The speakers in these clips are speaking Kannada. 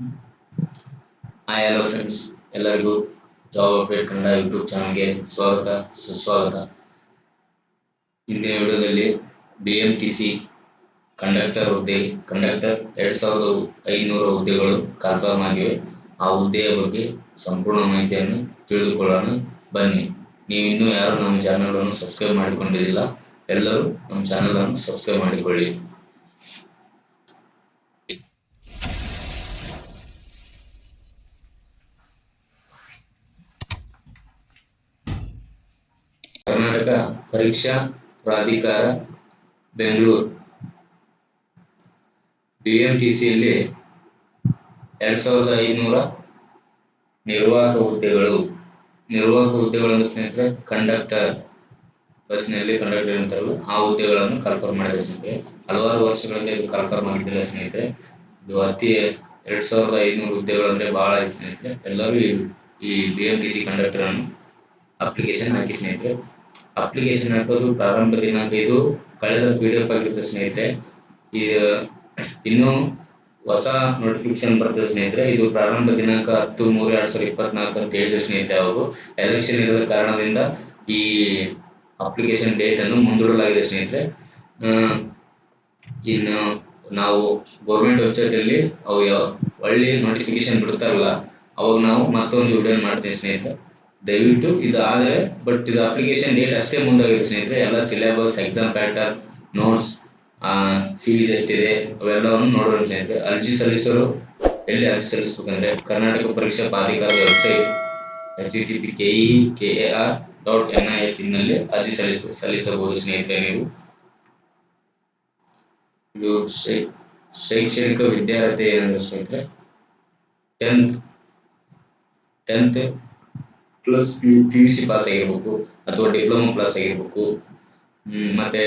ಹಾಯ್, ಹಲೋ ಫ್ರೆಂಡ್ಸ್ ಎಲ್ಲರಿಗೂ ಜಾಬ್ ಅಪ್ಡೇಟ್ ಕನ್ನಡ ಯೂಟ್ಯೂಬ್ ಚಾನಲ್ಗೆ ಸ್ವಾಗತ, ಸುಸ್ವಾಗತ. ಇಂದಿನ ವಿಡಿಯೋದಲ್ಲಿ B M T C conductor ಹುದ್ದೆ ಕಂಡಕ್ಟರ್ ಎರಡು ಸಾವಿರದ ಐನೂರು ಹುದ್ದೆಗಳು ಕನ್ಫರ್ಮ್ ಆಗಿವೆ. ಆ ಹುದ್ದೆಯ ಬಗ್ಗೆ ಸಂಪೂರ್ಣ ಮಾಹಿತಿಯನ್ನು ತಿಳಿದುಕೊಳ್ಳೋಣ. ಬನ್ನಿ. ನೀವು ಇನ್ನೂ ಯಾರು ನಮ್ಮ ಚಾನಲನ್ನು ಸಬ್ಸ್ಕ್ರೈಬ್ ಮಾಡಿಕೊಂಡಿರಲಿಲ್ಲ ಎಲ್ಲರೂ ನಮ್ಮ ಚಾನಲನ್ನು ಸಬ್ಸ್ಕ್ರೈಬ್ ಮಾಡಿಕೊಳ್ಳಿ. ಪರೀಕ್ಷಾ ಪ್ರಾಧಿಕಾರ, ಬೆಂಗಳೂರು. ಬಿ ಎಂ ಟಿ ಸಿಯಲ್ಲಿ ಎರಡು ಸಾವಿರದ ಐನೂರ ನಿರ್ವಾಹಕ ಹುದ್ದೆಗಳು. ನಿರ್ವಾಹಕ ಹುದ್ದೆಗಳು ಅಂದ್ರೆ ಸ್ನೇಹಿತರೆ ಕಂಡಕ್ಟರ್ ಬಸ್ನಲ್ಲಿ ಕಂಡಕ್ಟರ್ ಅಂತಾರಲ್ಲ ಆ ಹುದ್ದೆಗಳನ್ನು ಕನ್ಫರ್ಮ್ ಮಾಡಿದೆ ಸ್ನೇಹಿತರೆ. ಹಲವಾರು ವರ್ಷಗಳಿಂದ ಇದು ಕನ್ಫರ್ಮ್ ಆಗಿದ್ದಿಲ್ಲ ಸ್ನೇಹಿತರೆ. ಇದು ಅತಿ ಎರಡ್ ಸಾವಿರದ ಐನೂರು ಹುದ್ದೆಗಳು ಅಂದ್ರೆ ಬಹಳ ಸ್ನೇಹಿತರೆ. ಎಲ್ಲರೂ ಈ- B M T C conductor ಅನ್ನು ಅಪ್ಲಿಕೇಶನ್ ಹಾಕಿ ಸ್ನೇಹಿತರೆ. ಅಪ್ಲಿಕೇಶನ್ ಹಾಕೋದು ಪ್ರಾರಂಭ ದಿನಾಂಕ ಇದು ಕಳೆದ ಪಿ ಡಿ ಎಫ್ ಆಗಿರುತ್ತೆ ಸ್ನೇಹಿತರೆ ಇನ್ನು ಹೊಸ ನೋಟಿಫಿಕೇಶನ್ ಬರ್ತದೆ ಸ್ನೇಹಿತರೆ. ಇದು ಪ್ರಾರಂಭ ದಿನಾಂಕ ಹತ್ತು ಮೂರು ಎರಡ್ ಸಾವಿರದ ಇಪ್ಪತ್ನಾಲ್ಕು ಅಂತ ಹೇಳಿದ್ರು ಸ್ನೇಹಿತರೆ ಅವರು. ಎಲೆಕ್ಷನ್ ಇರದ ಕಾರಣದಿಂದ ಈ ಅಪ್ಲಿಕೇಶನ್ ಡೇಟ್ ಅನ್ನು ಮುಂದೂಡಲಾಗಿದೆ ಸ್ನೇಹಿತರೆ. ಇನ್ನು ನಾವು ಗೌರ್ಮೆಂಟ್ ವೆಬ್ಸೈಟ್ ಅಲ್ಲಿ ಅವು ಒಳ್ಳೆ ನೋಟಿಫಿಕೇಶನ್ ಬಿಡ್ತಾರಲ್ಲ, ಅವಾಗ ನಾವು ಮತ್ತೊಂದು ವಿಡಿಯೋ ಮಾಡ್ತೇವೆ ಸ್ನೇಹಿತರೆ. ದಯವಿಟ್ಟು ಇದು ಆದರೆ ಬಟ್ ಇದು ಅಪ್ಲಿಕೇಶನ್ ಡೇಟ್ ಅಷ್ಟೇ ಮುಂದಾಗಿದೆ ಸ್ನೇಹಿತರೆ. ಎಲ್ಲ syllabus exam pattern notes series ಎಷ್ಟಿದೆ ಅವೆಲ್ಲವನ್ನು ನೋಡೋಣ ಸ್ನೇಹಿತರೆ. ಅರ್ಜಿ ಸಲ್ಲಿಸಲು ಎಲ್ಲಿ ಅರ್ಜಿ ಸಲ್ಲಿಸಬೇಕಂದ್ರೆ ಕರ್ನಾಟಕ ಪರೀಕ್ಷಾ ಪ್ರಾಧಿಕಾರ website H T P K E A R dot N I I ಎಸ್ನಲ್ಲಿ ಅರ್ಜಿ ಸಲ್ಲಿಸ, ಸಲ್ಲಿಸಬಹುದು ಸ್ನೇಹಿತರೆ ನೀವು. ಇದು ಶೈಕ್ಷಣಿಕ ವಿದ್ಯಾರ್ಥಿ ಏನಂದ್ರೆ ಸ್ನೇಹಿತರೆ tenth tenth plus P U C pass ಆಗಿರ್ಬೇಕು ಅಥವಾ ಡಿಪ್ಲೊಮಾ ಪ್ಲಸ್ ಆಗಿರ್ಬೇಕು. ಮತ್ತೆ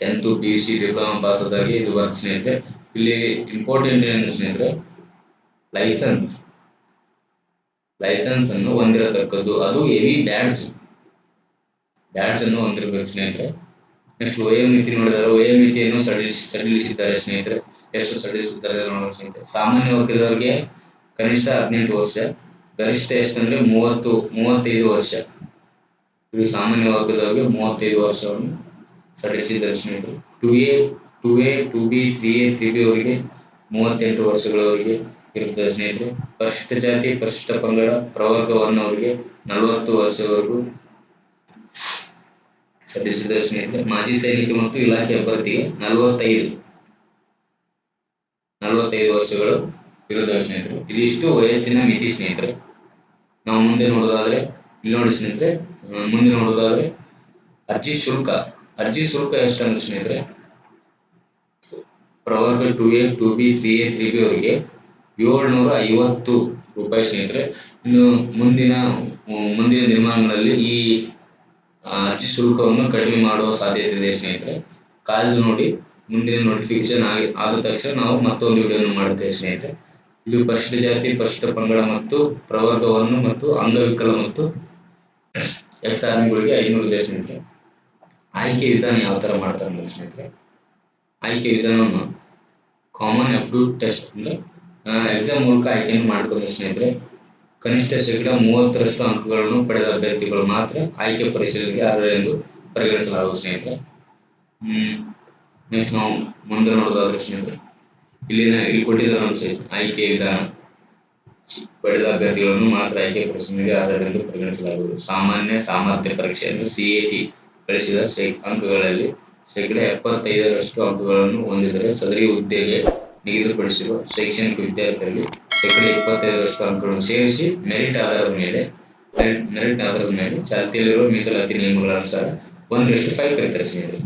tenth P U C diploma pass ಆದಾಗಿ ಇದು ಬರ್ತದೆ ಸ್ನೇಹಿತರೆ, ಇಲ್ಲಿ ಇಂಪಾರ್ಟೆಂಟ್ ಏನಂದ್ರೆ ಸ್ನೇಹಿತರೆ ಲೈಸೆನ್ಸ್ ಲೈಸೆನ್ಸ್ ಅನ್ನು ಹೊಂದಿರತಕ್ಕದ್ದು, ಅದು ಹೆವಿ ಬ್ಯಾಡ್ಜ್ ಬ್ಯಾಡ್ಜ್ ಅನ್ನು ಹೊಂದಿರಬೇಕು ಸ್ನೇಹಿತರೆ. ನೆಕ್ಸ್ಟ್ ವಯೋಮಿತಿ ನೋಡಿದರೆ ವಯೋಮಿತಿಯನ್ನು ಸಡಿಲಿಸಿ ಸಡಿಲಿಸಿದ್ದಾರೆ ಸ್ನೇಹಿತರೆ. ಎಷ್ಟು ಸಡಿಲಿಸಿದ್ದಾರೆ ನೋಡೋಣ ಸ್ನೇಹಿತರೆ. ಸಾಮಾನ್ಯ ವರ್ಗದವರಿಗೆ ಕನಿಷ್ಠ ಹದಿನೆಂಟು ವರ್ಷ. ಗರಿಷ್ಠ ಎಷ್ಟಂದ್ರೆ ಮೂವತ್ತು, ಮೂವತ್ತೈದು ವರ್ಷ. ಇದು ಸಾಮಾನ್ಯ ವರ್ಗದವರಿಗೆ ಮೂವತ್ತೈದು ವರ್ಷವನ್ನು ದರ್ಶನ ಸ್ನೇಹಿತರೆ two A two A, two B, three A, three B ಅವರಿಗೆ ಮೂವತ್ತೆಂಟು ವರ್ಷಗಳವರೆಗೆ ಇರುತ್ತದೆ ಸ್ನೇಹಿತರೆ ಪರಿಶಿಷ್ಟ ಜಾತಿ, ಪರಿಶಿಷ್ಟ ಪಂಗಡ ಪ್ರವರ್ಗ ಅವರಿಗೆ ನಲವತ್ತು ವರ್ಷವರೆಗೂ ಸಲ್ಲಿಸಿದ ಸ್ನೇಹಿತರೆ ಮಾಜಿ ಸೈನಿಕ ಮತ್ತು ಇಲಾಖೆ ಅಭ್ಯರ್ಥಿಗೆ ನಲವತ್ತೈದು ನಲವತ್ತೈದು ವರ್ಷಗಳು ಇರುತ್ತವೆ ಸ್ನೇಹಿತರು, ಇದಿಷ್ಟು ವಯಸ್ಸಿನ ಮಿತಿ ಸ್ನೇಹಿತರೆ. ನಾವು ಮುಂದೆ ನೋಡೋದಾದ್ರೆ, ಇಲ್ಲಿ ನೋಡಿ ಸ್ನೇಹಿತರೆ ಮುಂದೆ ನೋಡೋದಾದ್ರೆ ಅರ್ಜಿ ಶುಲ್ಕ. ಅರ್ಜಿ ಶುಲ್ಕ ಎಷ್ಟಂದ್ರೆ ಸ್ನೇಹಿತರೆ, ಪ್ರವರ್ಗ two A, two B, three A, three B ಅವರಿಗೆ ಏಳ್ನೂರ ಐವತ್ತು ರೂಪಾಯಿ ಸ್ನೇಹಿತರೆ. ಇನ್ನು ಮುಂದಿನ ಮುಂದಿನ ದಿನಮಾನಗಳಲ್ಲಿ ಈ ಅರ್ಜಿ ಶುಲ್ಕವನ್ನು ಕಡಿಮೆ ಮಾಡುವ ಸಾಧ್ಯತೆ ಇದೆ ಸ್ನೇಹಿತರೆ. ಕಾಯ್ದು ನೋಡಿ, ಮುಂದಿನ ನೋಟಿಫಿಕೇಶನ್ ಆಗಿ, ಆದ ತಕ್ಷಣ ನಾವು ಮತ್ತೊಂದು ವಿಡಿಯೋನ ಮಾಡುತ್ತೇವೆ ಸ್ನೇಹಿತರೆ. ಇದು ಪರಿಶಿಷ್ಟ ಜಾತಿ ಪರಿಶಿಷ್ಟ ಪಂಗಡ ಮತ್ತು ಪ್ರವರ್ಗವನ್ನು ಮತ್ತು ಅಂಗವಿಕಲ ಮತ್ತು ಎಸ್ ಆರ್ಮಿಗಳಿಗೆ ಐನೂರು ಇದೆ ಆಯ್ಕೆ ವಿಧಾನ ಯಾವ ತರ ಮಾಡ್ತಾರೆ ಅಂದ್ರೆ ಸ್ನೇಹಿತರೆ, ಆಯ್ಕೆ ವಿಧಾನವನ್ನು ಕಾಮನ್ ಅಪ್ರೂವ್ ಟೆಸ್ಟ್ ಅಂದ್ರೆ ಎಕ್ಸಾಮ್ ಮೂಲಕ ಆಯ್ಕೆಯನ್ನು ಮಾಡ್ಕೊಂಡ್ರೆ ಸ್ನೇಹಿತರೆ, ಕನಿಷ್ಠ ಶೇಕಡ ಮೂವತ್ತರಷ್ಟು ಅಂಕಗಳನ್ನು ಪಡೆದ ಅಭ್ಯರ್ಥಿಗಳು ಮಾತ್ರ ಆಯ್ಕೆ ಪರಿಶೀಲನೆಗೆ ಅರ್ಹರೆಂದು ಪರಿಗಣಿಸಲಾಗುವುದು ಸ್ನೇಹಿತರೆ. ನೆಕ್ಸ್ಟ್ ನಾವು ಮುಂದೆ ನೋಡೋದಾದ್ರೆ ಸ್ನೇಹಿತರೆ ಇಲ್ಲಿನ ಇಲ್ಲಿ ಕೊಟ್ಟಿದ್ದಾರೆ ನೋಡಿ ಆಯ್ಕೆ ವಿಧಾನ ಪಡೆದ ಅಭ್ಯರ್ಥಿಗಳನ್ನು ಮಾತ್ರ ಆಯ್ಕೆ ಪ್ರಶ್ನೆಗೆ ಅರ್ಹರೆಂದು ಪರಿಗಣಿಸಲಾಗುವುದು. ಸಾಮಾನ್ಯ ಸಾಮರ್ಥ್ಯ ಪರೀಕ್ಷೆಯನ್ನು ಸಿಎಟಿ ಗಳಿಸಿದ ಅಂಕಗಳಲ್ಲಿ ಶೇಕಡ ಎಪ್ಪತ್ತೈದರಷ್ಟು ಅಂಕಗಳನ್ನು ಹೊಂದಿದರೆ ಸದರಿ ಹುದ್ದೆಗೆ ನಿಗದಿಪಡಿಸಿರುವ ಶೈಕ್ಷಣಿಕ ವಿದ್ಯಾರ್ಥಿಗಳಲ್ಲಿ ಶೇಕಡ ಇಪ್ಪತ್ತೈದರಷ್ಟು ಅಂಕಗಳನ್ನು ಸೇರಿಸಿ ಮೆರಿಟ್ ಆಧಾರದ ಮೇಲೆ ಮೆರಿಟ್ ಆಧಾರದ ಮೇಲೆ ಚಾಲ್ತಿಯಲ್ಲಿರುವ ಮೀಸಲಾತಿ ನಿಯಮಗಳ ಅನುಸಾರ ಒಂದು ಫೈವ್ ಕರೀತಾರೆ ಸ್ನೇಹಿತರೆ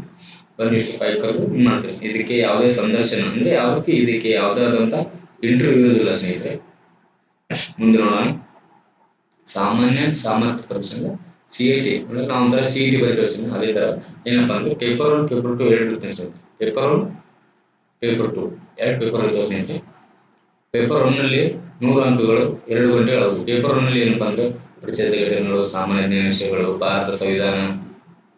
ಒನ್ ಪೈಪ್ ಮಾಡ್ತೀವಿ ಇದಕ್ಕೆ ಯಾವುದೇ ಸಂದರ್ಶನ ಅಂದ್ರೆ ಯಾವುದಕ್ಕೆ ಇದಕ್ಕೆ ಯಾವುದಾದಂತ ಇಂಟರ್ವ್ಯೂ ಇರೋದಿಲ್ಲ ಸ್ನೇಹಿತರೆ. ಮುಂದೆ ನೋಡೋಣ. ಸಾಮಾನ್ಯ ಸಾಮರ್ಥ್ಯ ಪರೀಕ್ಷೆ ಸಿ ಐ ಟಿ ಅಂದ್ರೆ ನಾವು ಒಂಥರ ಸಿ ಇ ಟಿ ಬರೀತೀವಿ. ಅದೇ ತರ ಏನಪ್ಪಾ ಅಂದ್ರೆ ಪೇಪರ್ ಒನ್ ಪೇಪರ್ ಟು ಎರಡು ಇರುತ್ತೆ ಸ್ನೇಹಿತರೆ. ಪೇಪರ್ ಒನ್ ಪೇಪರ್ ಟು ಎರಡು ಪೇಪರ್ ಇರ್ತವೆ ಸ್ನೇಹಿತರೆ. ಪೇಪರ್ ಒನ್ನಲ್ಲಿ ನೂರು ಅಂಕಗಳು, ಎರಡು ಗಂಟೆಗಳು ಪೇಪರ್ ಒನ್ನಲ್ಲಿ ಏನಪ್ಪಾ ಅಂದ್ರೆ ಪರಿಚಯದ ಘಟನೆಗಳು, ಸಾಮಾನ್ಯ ಜ್ಞಾನ ವಿಷಯಗಳು, ಭಾರತ ಸಂವಿಧಾನ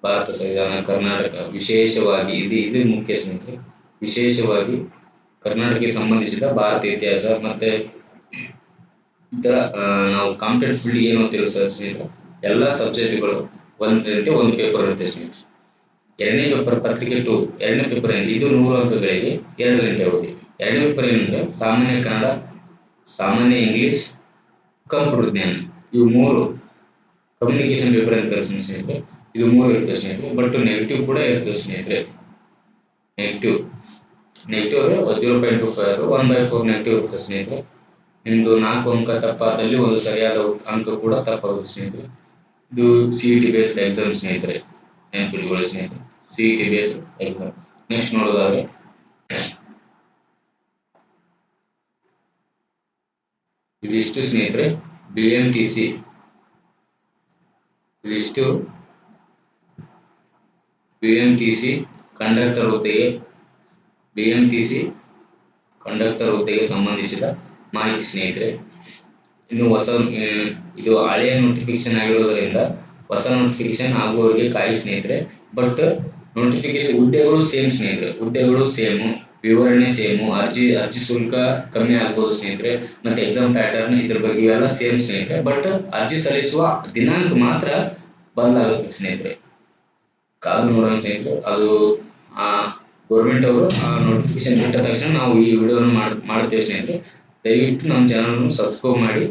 ಭಾರತ ಸಂವಿಧಾನ, ಕರ್ನಾಟಕ, ವಿಶೇಷವಾಗಿ ಇದು ಇದು ಮುಖ್ಯ ಸ್ನೇಹಿತರೆ, ವಿಶೇಷವಾಗಿ ಕರ್ನಾಟಕಕ್ಕೆ ಸಂಬಂಧಿಸಿದ ಭಾರತ ಇತಿಹಾಸ ಮತ್ತೆ ಇತರ ನಾವು ಕಾಂಪಿಟೇಟಿವ್ ಫೀಲ್ಡ್ ಏನು ಓದ್ತೀವಿ ಸರ್ ಸ್ನೇಹಿತರೆ, ಎಲ್ಲ ಸಬ್ಜೆಕ್ಟ್ಗಳು ಒಂದರಂತೆ ಒಂದು ಪೇಪರ್ ಇರುತ್ತೆ ಸ್ನೇಹಿತರೆ. ಎರಡನೇ ಪೇಪರ್ ಪತ್ರಿಕೆ ಟು ಎರಡನೇ ಪೇಪರ್ ಏನಿದೆ, ಇದು ನೂರು ಅಂಕಗಳಿಗೆ ಎರಡು ಗಂಟೆ ಅವಧಿ. ಎರಡನೇ ಪೇಪರ್ ಏನಂದ್ರೆ ಸಾಮಾನ್ಯ ಕನ್ನಡ, ಸಾಮಾನ್ಯ ಇಂಗ್ಲಿಷ್ ಕಂಪ್ಯೂಟರ್ ಜ್ಞಾನ. ಇವು ಮೂರು ಕಮ್ಯುನಿಕೇಶನ್ ಪೇಪರ್ ಅಂತ ಸ್ನೇಹಿತರೆ. ಇದು ಮೂರು ಇರುತ್ತೆ ಸ್ನೇಹಿತರೆ, ಬಟ್ ನೆಗೆಟಿವ್ ಕೂಡ ಇರುತ್ತೆ ಸ್ನೇಹಿತರೆ. ನೆಗೆಟಿವ್ ನೆಗೆಟಿವ್ ಅಂದರೆ ಜೀರೋ ಪಾಯಿಂಟ್ ಟು ಫೈವ್ ಅಥವಾ ಒನ್ ಬೈ ಫೋರ್ ನೆಗೆಟಿವ್ ಇರುತ್ತೆ ಸ್ನೇಹಿತರೆ. ನಿಮ್ಮದು ನಾಲ್ಕು ಅಂಕ ತಪ್ಪಾದಲ್ಲಿ ಒಂದು ಸರಿಯಾದ ಅಂಕ ಕೂಡ ತಪ್ಪಾಗುತ್ತೆ ಸ್ನೇಹಿತರೆ. ಇದು ಸಿ ಟಿ ಬೇಸ್ಡ್ ಎಕ್ಸಾಮ್ ಸ್ನೇಹಿತರೆ. ನೆನಪಿಟ್ಕೊಳ್ಳಿ ಸ್ನೇಹಿತರೆ. C T based exam next ನೋಡೋದಾದ್ರೆ. ಇದಿಷ್ಟು ಸ್ನೇಹಿತರೆ. ಬಿ ಎಂ ಟಿ ಸಿ ಇದಿಷ್ಟು B M T C conductor ಹುದ್ದೆಗೆ B M T C conductor ಹುದ್ದೆಗೆ ಸಂಬಂಧಿಸಿದ ಮಾಹಿತಿ ಸ್ನೇಹಿತರೆ, ಇನ್ನು ಹೊಸ ಇದು ಹಳೆಯ ನೋಟಿಫಿಕೇಶನ್ ಆಗಿರೋದ್ರಿಂದ ಹೊಸ ನೋಟಿಫಿಕೇಶನ್ ಆಗುವವರಿಗೆ ಕಾಯಿ ಸ್ನೇಹಿತರೆ ಬಟ್ ನೋಟಿಫಿಕೇಶನ್ ಹುದ್ದೆಗಳು ಸೇಮ್ ಸ್ನೇಹಿತರೆ, ಹುದ್ದೆಗಳು ಸೇಮು ವಿವರಣೆ ಸೇಮು ಅರ್ಜಿ ಅರ್ಜಿ ಶುಲ್ಕ ಕಮ್ಮಿ ಆಗ್ಬೋದು ಸ್ನೇಹಿತರೆ, ಮತ್ತೆ ಎಕ್ಸಾಮ್ ಪ್ಯಾಟರ್ನ್ ಇದ್ರ ಬಗ್ಗೆ ಇವೆಲ್ಲ ಸೇಮ್ ಸ್ನೇಹಿತರೆ ಬಟ್ ಅರ್ಜಿ ಸಲ್ಲಿಸುವ ದಿನಾಂಕ ಮಾತ್ರ ಬದಲಾಗುತ್ತೆ ಸ್ನೇಹಿತರೆ. ಕಾದು ನೋಡುವಂತೆ ಇತ್ತು ಅದು ಆ ಗೌರ್ಮೆಂಟ್ ಅವರು ಆ ನೋಟಿಫಿಕೇಶನ್ ಬಿಟ್ಟ ತಕ್ಷಣ ನಾವು ಈ ವಿಡಿಯೋನ ಮಾಡುತ್ತೇವೆ ಸ್ನೇಹಿತರೆ. ದಯವಿಟ್ಟು ನಮ್ಮ ಚಾನಲ್ನ ಸಬ್ಸ್ಕ್ರೈಬ್ ಮಾಡಿ.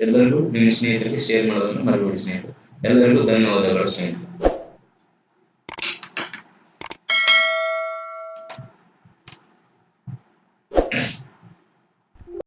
ಎಲ್ಲರಿಗೂ ನಿಮ್ಮ ಸ್ನೇಹಿತರಿಗೆ ಶೇರ್ ಮಾಡೋದನ್ನು ಮರಿಬೇಡಿ ಸ್ನೇಹಿತರೆ. ಎಲ್ಲರಿಗೂ ಧನ್ಯವಾದಗಳು ಸ್ನೇಹಿತರೆ.